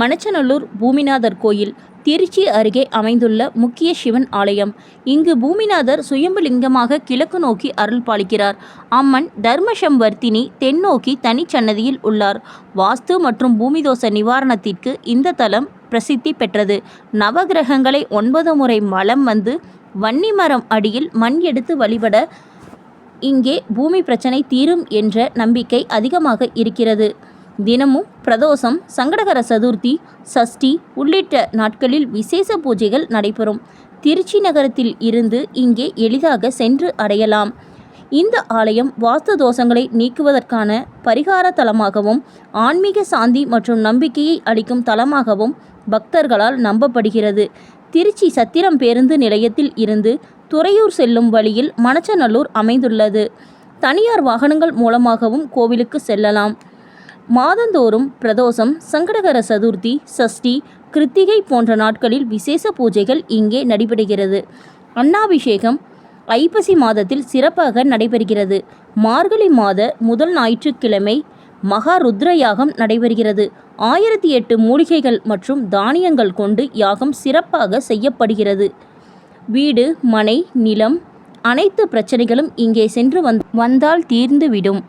மணச்சநல்லூர் பூமிநாதர் கோயில் திருச்சி அருகே அமைந்துள்ள முக்கிய சிவன் ஆலயம். இங்கு பூமிநாதர் சுயம்புலிங்கமாக கிழக்கு நோக்கி அருள் பாலிக்கிறார். அம்மன் தர்மசம்வர்த்தினி தென்னோக்கி தனிச்சன்னதியில் உள்ளார். வாஸ்து மற்றும் பூமிதோஷ நிவாரணத்திற்கு இந்த தலம் பிரசித்தி பெற்றது. நவகிரகங்களை ஒன்பது முறை மலம் வந்து வன்னிமரம் அடியில் மண் எடுத்து வழிபட இங்கே பூமி பிரச்சனை தீரும் என்ற நம்பிக்கை அதிகமாக இருக்கிறது. தினமும் பிரதோஷம் சங்கடகர சதுர்த்தி சஷ்டி உள்ளிட்ட நாட்களில் விசேஷ பூஜைகள் நடைபெறும். திருச்சி நகரத்தில் இருந்து இங்கே எளிதாக சென்று அடையலாம். இந்த ஆலயம் வாஸ்து தோஷங்களை நீக்குவதற்கான பரிகார தலமாகவும் ஆன்மீக சாந்தி மற்றும் நம்பிக்கையை அளிக்கும் தலமாகவும் பக்தர்களால் நம்பப்படுகிறது. திருச்சி சத்திரம் பேருந்து நிலையத்தில் இருந்து துறையூர் செல்லும் வழியில் மணச்சநல்லூர் அமைந்துள்ளது. தனியார் வாகனங்கள் மூலமாகவும் கோவிலுக்கு செல்லலாம். மாதந்தோறும் பிரதோஷம் சங்கடகர சதுர்த்தி சஷ்டி கிருத்திகை போன்ற நாட்களில் விசேஷ பூஜைகள் இங்கே நடைபெறுகிறது. அன்னாபிஷேகம் ஐப்பசி மாதத்தில் சிறப்பாக நடைபெறுகிறது. மார்கழி மாத முதல் ஞாயிற்றுக்கிழமை மகா ருத்ர யாகம் நடைபெறுகிறது. ஆயிரத்தி எட்டு மூலிகைகள் மற்றும் தானியங்கள் கொண்டு யாகம் சிறப்பாக செய்யப்படுகிறது. வீடு மனை நிலம் அனைத்து பிரச்சனைகளும் இங்கே சென்று வந் வந்தால் தீர்ந்துவிடும்.